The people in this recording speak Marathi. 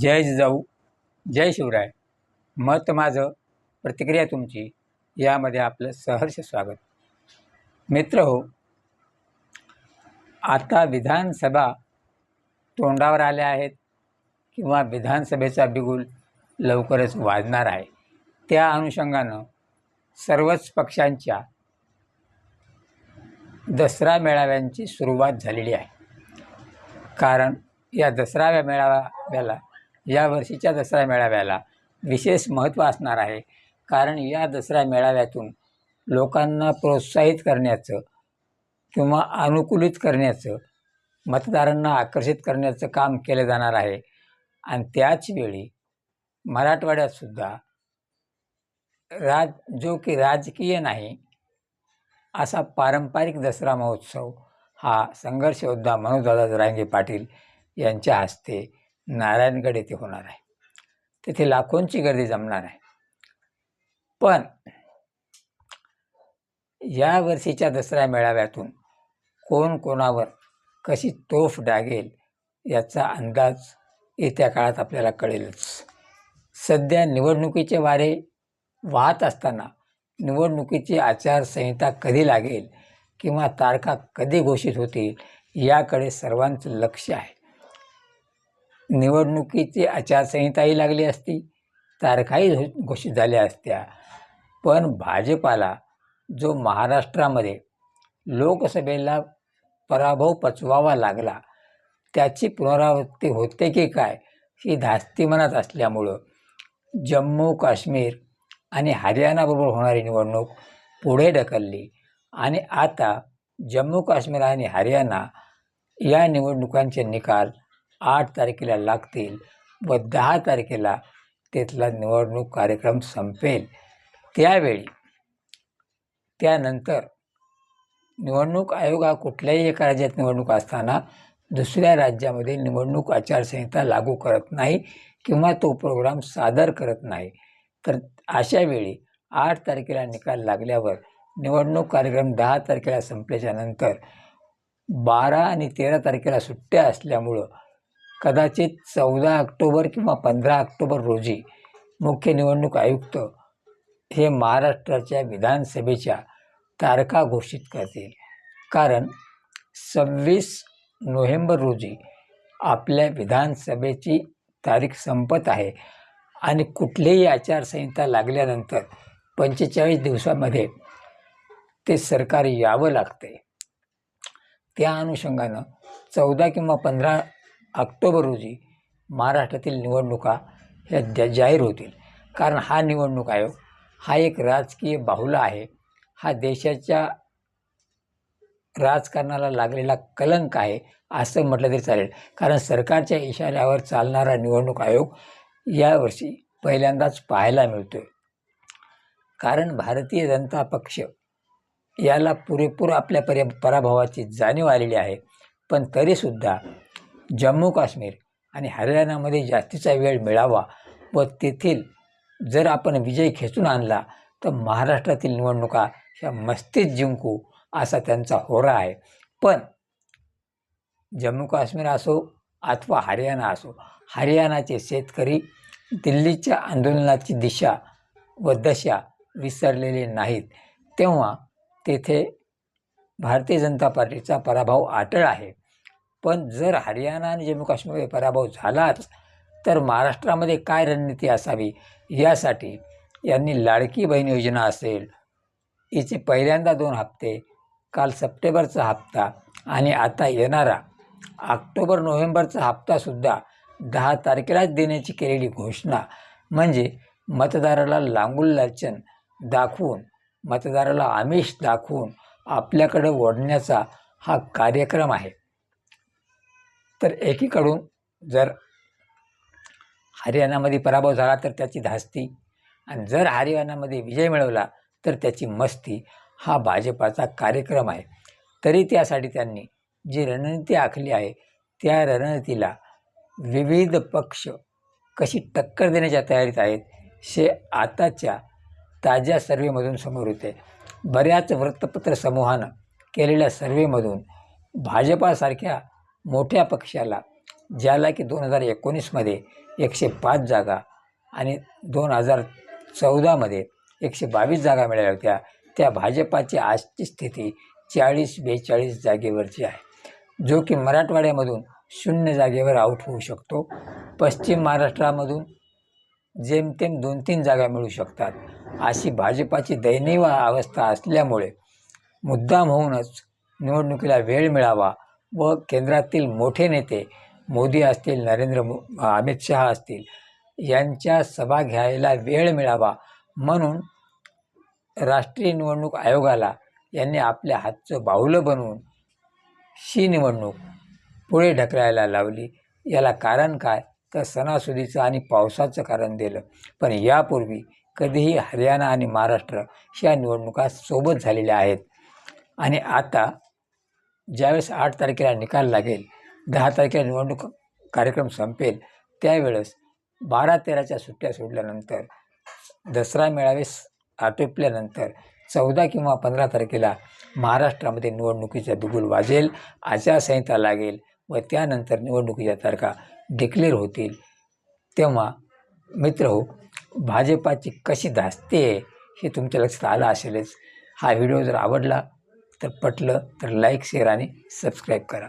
जय जिजाऊ जय शिवराय. मत माझं प्रतिक्रिया तुमची यामध्ये आपलं सहर्ष स्वागत. मित्र हो आता विधानसभा तोंडावर आल्या आहेत किंवा विधानसभेचा बिगुल लवकरच वाजणार आहे. त्या अनुषंगानं सर्वच पक्षांच्या दसरा मेळाव्यांची सुरुवात झालेली आहे. कारण या दसरा मेळाव्याला या वर्षीच्या दसरा मेळाव्याला विशेष महत्त्व असणार आहे. कारण या दसरा मेळाव्यातून लोकांना प्रोत्साहित करण्याचं किंवा अनुकूलित करण्याचं मतदारांना आकर्षित करण्याचं काम केलं जाणार आहे. आणि त्याचवेळी मराठवाड्यातसुद्धा राज जो की राजकीय नाही असा पारंपरिक दसरा महोत्सव हा संघर्षयोद्धा मनोजदादा जरांगे पाटील यांच्या हस्ते नारायणगड येथे होणार आहे. तिथे लाखोंची गर्दी जमणार आहे. पण या वर्षीच्या दसरा मेळाव्यातून कोण कोणावर कशी तोफ डागेल याचा अंदाज येत्या काळात आपल्याला कळेलच. सध्या निवडणुकीचे वारे वाहत असताना निवडणुकीची आचारसंहिता कधी लागेल किंवा तारखा कधी घोषित होतील याकडे सर्वांचं लक्ष आहे. निवडणुकीची आचारसंहिताही लागली असती तारखाही घोषित झाल्या असत्या. पण भाजपाला जो महाराष्ट्रामध्ये लोकसभेला पराभव पचवावा लागला त्याची पुनरावृत्ती होते की काय ही धास्ती मनात असल्यामुळं जम्मू काश्मीर आणि हरियाणाबरोबर होणारी निवडणूक पुढे ढकलली. आणि आता जम्मू काश्मीर आणि हरियाणा या निवडणुकांचे निकाल आठ तारखेला लागतील व दहा तारखेला तिथला निवडणूक कार्यक्रम संपेल. त्यावेळी त्यानंतर निवडणूक आयोग हा कुठल्याही एका राज्यात निवडणूक असताना दुसऱ्या राज्यामध्ये निवडणूक आचारसंहिता लागू करत नाही किंवा तो प्रोग्राम सादर करत नाही. तर अशा वेळी आठ तारखेला निकाल लागल्यावर निवडणूक कार्यक्रम दहा तारखेला संपल्याच्या नंतर बारा आणि तेरा तारखेला सुट्ट्या असल्यामुळं कदाचित चौदा ऑक्टोबर किंवा पंधरा ऑक्टोबर रोजी मुख्य निवडणूक आयुक्त हे महाराष्ट्राच्या विधानसभेच्या तारखा घोषित करतील. कारण सव्वीस नोव्हेंबर रोजी आपल्या विधानसभेची तारीख संपत आहे आणि कुठलीही आचारसंहिता लागल्यानंतर पंचेचाळीस दिवसामध्ये ते सरकार यावं लागते. त्या अनुषंगानं चौदा किंवा पंधरा ऑक्टोबर रोजी महाराष्ट्रातील निवडणुका ह्या जा जाहीर होतील. कारण हा निवडणूक आयोग हा एक राजकीय बाहुला आहे. हा देशाच्या राजकारणाला लागलेला कलंक आहे असं म्हटलं तरी चालेल. कारण सरकारच्या इशाऱ्यावर चालणारा निवडणूक आयोग यावर्षी पहिल्यांदाच पाहायला मिळतो आहे कारण भारतीय जनता पक्ष याला पुरेपूर आपल्या पर्या पराभवाची जाणीव आलेली आहे. पण तरीसुद्धा जम्मू काश्मीर आणि हरियाणामध्ये जास्तीचा वेळ मिळावा व तेथील जर आपण विजय खेचून आणला तर महाराष्ट्रातील निवडणुका ह्या मस्तीत जिंकू असा त्यांचा होरा आहे. पण जम्मू काश्मीर असो अथवा हरियाणा असो हरियाणाचे शेतकरी दिल्लीच्या आंदोलनाची दिशा व दशा विसरलेले नाहीत. तेव्हा तेथे भारतीय जनता पार्टीचा पराभव आटळ आहे. पण जर हरियाणा आणि जम्मू काश्मीरमध्ये पराभव झालाच तर महाराष्ट्रामध्ये काय रणनीती असावी? यासाठी यांनी लाडकी बहीण योजना असेल हिचे पहिल्यांदा दोन हप्ते काल सप्टेंबरचा हप्ता आणि आता येणारा ऑक्टोबर नोव्हेंबरचा हप्तासुद्धा दहा तारखेलाच देण्याची केलेली घोषणा म्हणजे मतदाराला लांगुल लालचन दाखवून मतदाराला आमिष दाखवून आपल्याकडे ओढण्याचा हा कार्यक्रम आहे. तर एकीकडून जर हरियाणामध्ये पराभव झाला तर त्याची धास्ती आणि जर हरियाणामध्ये विजय मिळवला तर त्याची मस्ती हा भाजपाचा कार्यक्रम आहे. तरी त्यासाठी त्यांनी जी रणनीती आखली आहे त्या रणनीतीला विविध पक्ष कशी टक्कर देण्याच्या तयारीत आहेत हे आताच्या ताज्या सर्वेमधून समोर येते. बऱ्याच वृत्तपत्र समूहानं केलेल्या सर्वेमधून भाजपासारख्या मोठ्या पक्षाला ज्याला की दोन हजार एकोणीसमध्ये एकशे पाच जागा आणि दोन हजार चौदामध्ये एकशे बावीस जागा मिळाल्या होत्या त्या भाजपाची आजची स्थिती चाळीस बेचाळीस जागेवरची आहे. जो की मराठवाड्यामधून शून्य जागेवर आऊट होऊ शकतो. पश्चिम महाराष्ट्रामधून जेमतेम दोन तीन जागा मिळू शकतात. अशी भाजपाची दयनीय अवस्था असल्यामुळे मुद्दाम होऊनच निवडणुकीला वेळ मिळावा व केंद्रातील मोठे नेते मोदी असतील नरेंद्र मो अमित शहा असतील यांच्या सभा घ्यायला वेळ मिळावा म्हणून राष्ट्रीय निवडणूक आयोगाला यांनी आपल्या हातचं बाहुलं बनवून ही निवडणूक पुढे ढकलायला लावली. याला कारण काय? तर सणासुदीचं आणि पावसाचं कारण दिलं. पण यापूर्वी कधीही हरियाणा आणि महाराष्ट्र ह्या निवडणुका सोबत झालेल्या आहेत. आणि आता ज्यावेळेस आठ तारखेला निकाल लागेल दहा तारखेला निवडणूक कार्यक्रम संपेल त्यावेळेस बारा तेराच्या सुट्ट्या सोडल्यानंतर दसरा मेळावेस आटोपल्यानंतर चौदा किंवा पंधरा तारखेला महाराष्ट्रामध्ये निवडणुकीचा बिगुल वाजेल आचारसंहिता लागेल व त्यानंतर निवडणुकीच्या तारखा डिक्लेअर होतील. तेव्हा मित्र हो भाजपाची कशी धास्ती आहे हे तुमच्या लक्षात आलं असेलच. हा व्हिडिओ जर आवडला तर पटलं तर लाईक शेअर आणि सबस्क्राईब करा.